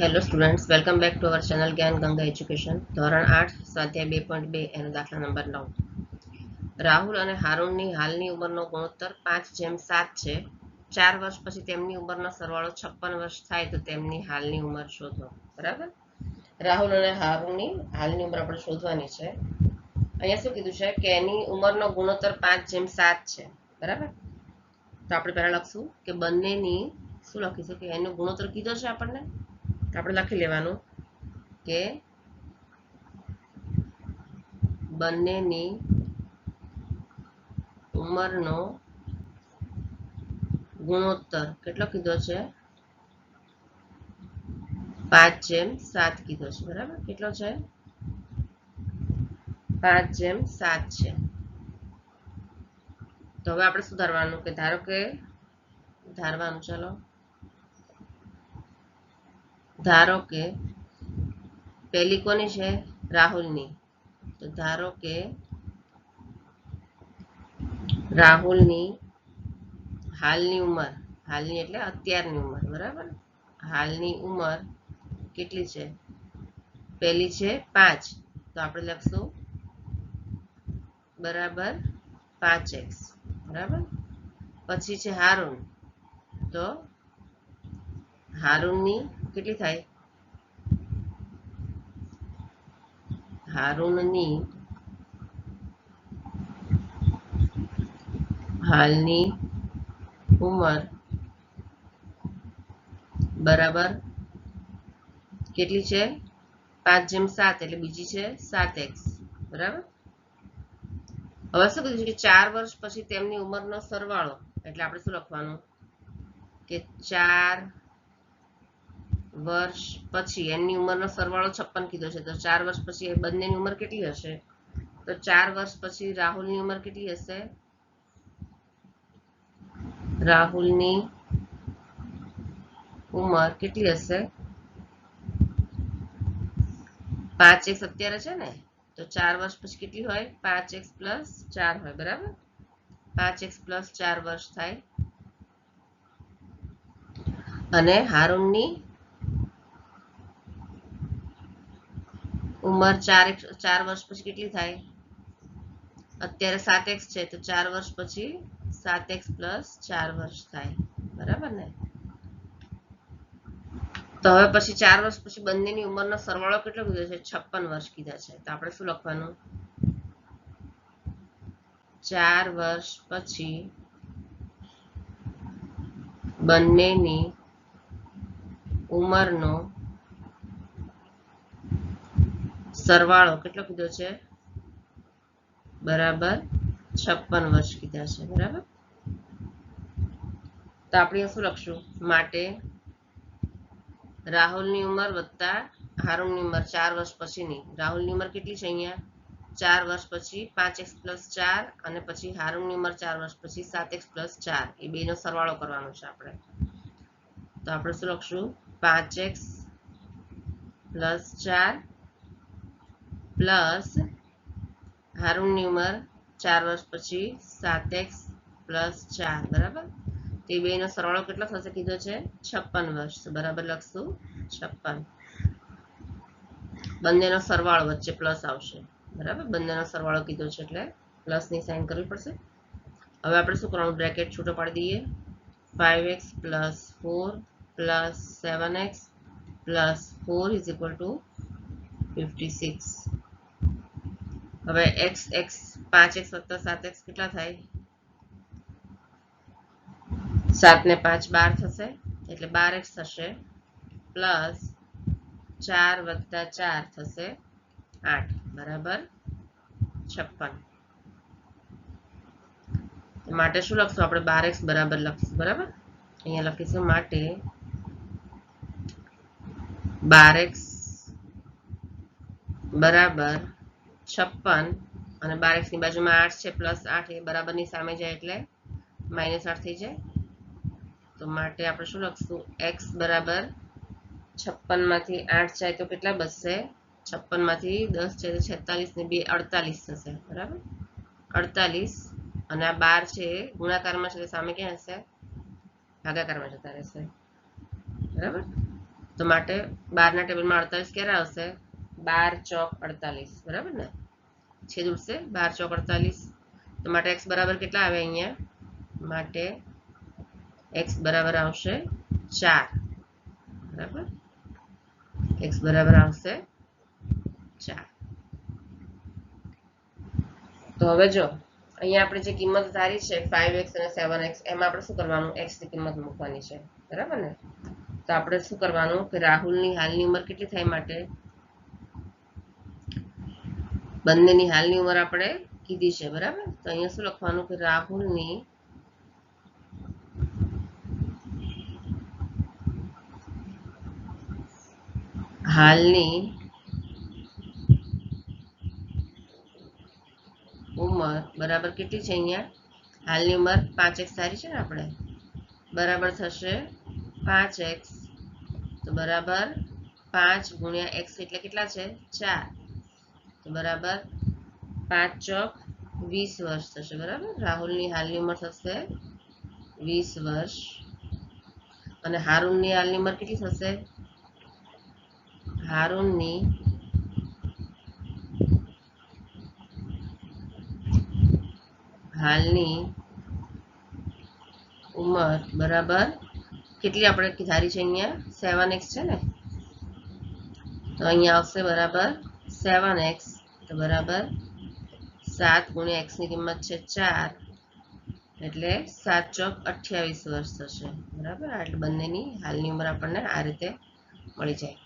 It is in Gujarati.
Hello students welcome back to our channel Gyan Ganga education ધોરણ આઠ, સ્વાધ્યાય બે પોઈન્ટ બે, એનો દાખલા નંબર નવ. રાહુલ અને હારૂનની હાલની ઉંમરનો ગુણોત્તર પાંચ જેમ સાત છે. ચાર વર્ષ પછી તેમની ઉંમરનો સરવાળો છપ્પન વર્ષ થાય તો તેમની હાલની ઉંમર શોધો. બરાબર? રાહુલ અને હારૂનની હાલની ઉંમર આપણે શોધવાની છે. અહીંયા શું કીધું છે કે એની ઉંમરનો ગુણોત્તર પાંચ જેમ સાત છે. બરાબર? તો આપણે પહેલાં લખશું કે બંનેની શું લખીશું કે એનો ગુણોત્તર કીધો છે આપણને? આપણે લખી લેવાનું કે બંનેની ઉંમરનો ગુણોત્તર કેટલો કીધો છે? પાંચ જેમ સાત કીધો છે, બરાબર? કેટલો છે? પાંચ જેમ સાત છે. તો હવે આપણે સુધારવાનું કે ધારો કે, ધારવાનું ચલો. ધારો કે પહેલી કોની છે? રાહુલની. તો ધારો કે રાહુલની હાલની ઉંમર, હાલની એટલે અત્યારની ઉંમર, બરાબર? હાલની ઉંમર કેટલી છે? પહેલી છે પાંચ. તો આપણે લખશું બરાબર પાંચ એક્સ, બરાબર? પછી છે હારુન. તો હારૂનની કેટલી થાય? હારૂનની હાલની ઉંમર બરાબર કેટલી છે? પાંચ જેમ સાત એટલે બીજી છે સાત એક્સ. બરાબર? હવે શું કીધું છે કે ચાર વર્ષ પછી તેમની ઉંમરનો સરવાળો, એટલે આપણે શું લખવાનું? કે ચાર વર્ષ પછી, એમની ઉંમરનો સરવાળો છપ્પન કીધો છે. તો ચાર વર્ષ પછી એ બંનેની ઉંમર કેટલી હશે? તો ચાર વર્ષ પછી રાહુલની ઉંમર કેટલી હશે? રાહુલની ઉંમર કેટલી હશે? પાંચ એક્સ અત્યારે છે ને, તો ચાર વર્ષ પછી કેટલી હોય? પાંચ એક્સ પ્લસ ચાર હોય, બરાબર? પાંચ એક્સ પ્લસ ચાર વર્ષ થાય. અને હારૂનની ઉંમર ચાર એક- ચાર વર્ષ પછી કેટલી થાય? અત્યારે સાત એક્સ છે, તો ચાર વર્ષ પછી સાત એક્સ પ્લસ ચાર વર્ષ થાય. બરાબર ને? તો હવે પછી ચાર વર્ષ પછી બંનેની ઉંમરનો સરવાળો કેટલો કીધો છે? છપ્પન વર્ષ કીધા છે. તો આપણે શું લખવાનું? ચાર વર્ષ પછી બંનેની ઉંમરનો સરવાળો કેટલો કીધો છે? બરાબર. છપ્પન વર્ષ કીધા છે, બરાબર? તો આપણે શું લખશું? માટે રાહુલની ઉંમર વત્તા હારૂનની ઉંમર ચાર વર્ષ પછીની. રાહુલની ઉંમર કેટલી છે અહીંયા? ચાર વર્ષ પછી પાંચ એક્સ પ્લસ ચાર અને પછી હારૂનની ઉંમર ચાર વર્ષ પછી સાત એક્સ પ્લસ ચાર. એ બેનો સરવાળો કરવાનો છે આપણે. તો આપણે શું લખશું? પાંચ એક્સ પ્લસ ચાર પ્લસ હારું ન્યુમર ચાર વર્ષ પછી સાત એક્સ પ્લસ ચાર, બરાબર? તો એ બેનો સરવાળો કેટલો થશે કીધો છે? છપ્પન વર્ષ. બરાબર લખશું. છપ્પન. બંનેનો સરવાળો વચ્ચે પ્લસ આવશે. બરાબર? બંનેનો સરવાળો કીધો છે એટલે પ્લસની સાઇન કરવી પડશે. હવે આપણે શું કરવાનું? બ્રેકેટ છૂટો પાડી દઈએ. Five x plus four plus seven x plus four is equal to fifty six હવે એક્સ એક્સ પાંચ એક્સ વત્તા સાત, એક્સ કેટલા થાય? સાત ને પાંચ બાર થશે, એટલે બાર એક્સ થશે, પ્લસ ચાર વત્તા ચાર થશે આઠ, બરાબર? છપ્પન. માટે શું લખશું? આપણે બાર એક્સ બરાબર લખીશું, બરાબર? અહીંયા લખીશું માટે બાર એક્સ બરાબર છપ્પન અને બાર એક્સની બાજુમાં આઠ છે પ્લસ આઠ એ બરાબરની સામે જાય એટલે માઇનસ આઠ થઈ જાય. તો માટે આપણે શું લખશું? એક્સ બરાબર છપ્પનમાંથી આઠ જાય તો કેટલા બચશે? છપ્પનમાંથી દસ છે તો છેતાલીસ ને બે અડતાલીસ થશે, બરાબર? અડતાલીસ અને આ બાર છે ગુણાકારમાં છે સામે ક્યાં હશે? ભાગાકારમાં જતા રહેશે, બરાબર? તો માટે બારના ટેબલમાં અડતાલીસ ક્યારે આવશે? બાર ચોક અડતાલીસ. બરાબર ને? છેદ ઉડશે બાર ચોક અડતાલીસ. તો માટે એક્સ બરાબર કેટલા આવે અહીંયા? માટે એક્સ બરાબર આવશે ચાર. બરાબર? એક્સ બરાબર આવશે ચાર. તો હવે જો, અહીંયા આપણે જે કિંમત ધારી છે ફાઈવ એક્સ અને સેવન એક્સ એમાં આપણે શું કરવાનું? એક્સની કિંમત મૂકવાની છે. બરાબર ને? તો આપણે શું કરવાનું? કે રાહુલની હાલની ઉંમર કેટલી થાય માટે? બંનેની હાલની ઉંમર આપણે કીધી છે, બરાબર? તો અહીંયા શું લખવાનું કે રાહુલની હાલની ઉંમર બરાબર કેટલી છે અહીંયા? હાલની ઉંમર પાંચ એક્સ સારી છે ને આપણે? બરાબર થશે પાંચ એક્સ. તો બરાબર પાંચ ગુણ્યા એક્સ એટલે કેટલા છે? ચાર. બરાબર? પાંચ ચોક, વીસ વર્ષ થશે, બરાબર? રાહુલની હાલની ઉંમર થશે વીસ વર્ષ. અને હારૂનની હાલની ઉંમર કેટલી થશે? હારૂનની હાલની ઉંમર બરાબર કેટલી આપણે ધારી છે અહીંયા? સેવન એક્સ છે ને? તો અહીંયા આવશે બરાબર સેવન એક્સ. તો બરાબર સાત ગુણ્યા એક્સની કિંમત છે ચાર. એટલે સાત ચોક અઠ્યાવીસ વર્ષ થશે. બરાબર? એટલે બંનેની હાલની ઉંમર આપણને આ રીતે મળી જાય.